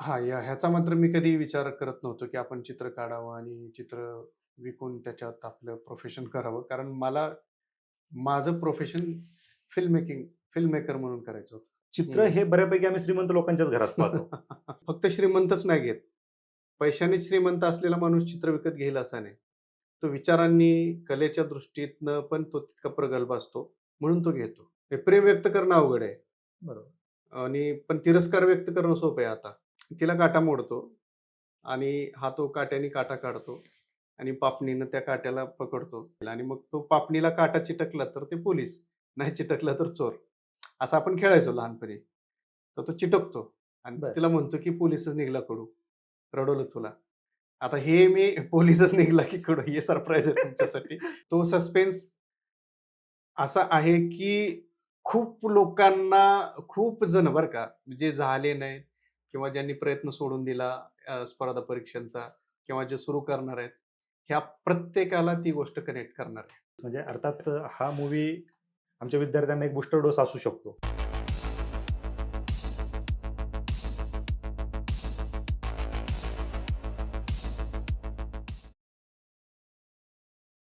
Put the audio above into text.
हां, या ह्याचा मात्र मी कधी विचार करत नव्हतो, की आपण चित्र काढावं आणि चित्र विकून त्याच्यात आपलं प्रोफेशन करावं. कारण मला माझं profession film making film maker म्हणून करायचं होतं. चित्र हं. हे बऱ्यापैकी आम्ही श्रीमंत लोकांच्याच घरात पाहतो. फक्त श्रीमंतच नाही घेत. पैशाने श्रीमंत असलेला माणूस चित्र विकत घेईल असा नाही. तो विचारांनी, कलेच्या दृष्टीतनं पण तो तितका प्रगल्भ असतो, म्हणून तो घेतो. हे प्रेम व्यक्त करणं अवघड आहे. बरोबर. आणि पण तिरस्कार व्यक्त करणं सोपं आहे आता. तिला काटा मोडतो आणि हा तो काट्याने काटा काढतो आणि पापणीनं त्या काट्याला पकडतो आणि मग तो पापणीला काटा चिटकला तर ते पोलीस, नाही चिटकला तर चोर. असं आपण खेळायचो लहानपणी. तर तो चिटकतो आणि. तिला म्हणतो, की पोलिसच निघाला कडू. रडवलं तुला. आता हे मी पोलिसच निघाला की कडू हे सरप्राईज आहे तुमच्यासाठी. तो सस्पेन्स असा आहे, की खूप लोकांना खूप जण बरं का, जे झाले नाहीत किंवा ज्यांनी प्रयत्न सोडून दिला स्पर्धा परीक्षांचा किंवा जे सुरू करणार आहेत, ह्या प्रत्येकाला ती गोष्ट कनेक्ट करणार आहे. म्हणजे अर्थात हा मूव्ही आमच्या विद्यार्थ्यांना एक बुस्टर डोस असू शकतो.